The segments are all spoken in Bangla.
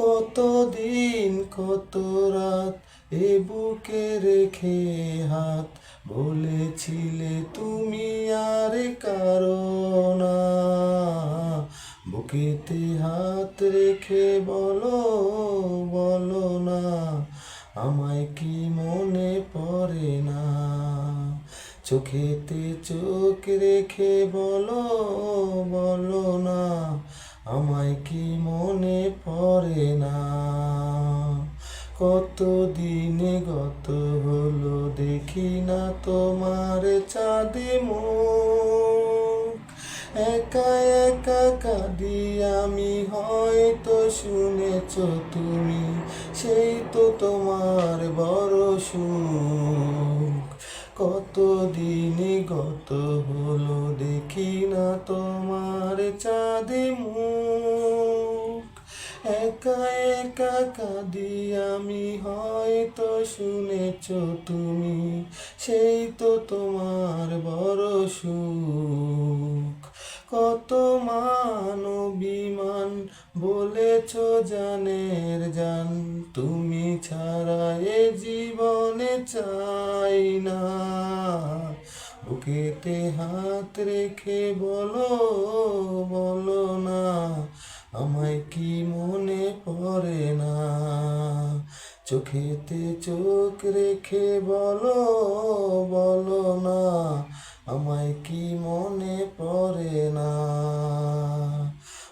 কত দিন কত রাত এ বুকে রেখে হাত বলেছিলে তুমি আর কারও না বুকেতে হাত রেখে বলো বলো না, আমায় কি মনে পড়ে না? চোখেতে চোখ রেখে বলো বলো না আমায় কি মনে পড়ে না? কত দিনে গত হলো দেখি না তোমার চাঁদে মুখ। একা একা কাঁদি আমি, হয়তো শুনেছ তুমি, সেই তো তোমার বড় সুখ। কত দিনে গত হলো দেখি না তোমার চাঁদে মুখ। একা একা কাঁদি আমি, হয়তো শুনেছ তুমি, সেই তো তোমার বড় সুখ। কত বলেছ জানের জান, তুমি ছাড়া এ জীবনে চাই না। বুকেতে হাত রেখে বলো বলো না, আমায় কি মনে পড়ে না? চোখেতে চোখ রেখে বলো বলো না, আমায় কি মনে পড়ে না?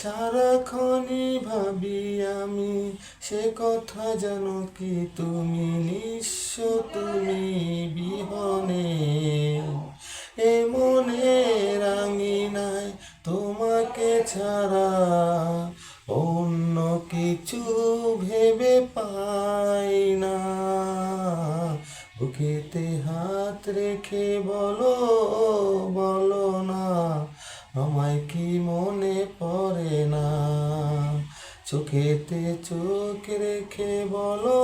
সারাক্ষণই ভাবি আমি সে কথা জানো কি? তুমি নিঃস্ব, তুমি বিহনে। এ মনে রাঙিনায় তোমাকে ছাড়া অন্য কিছু ভেবে পাই না। বুকেতে হাত রেখে বলো বলো না, আমায় কি মনে চোখেতে চোখ রেখে বলো।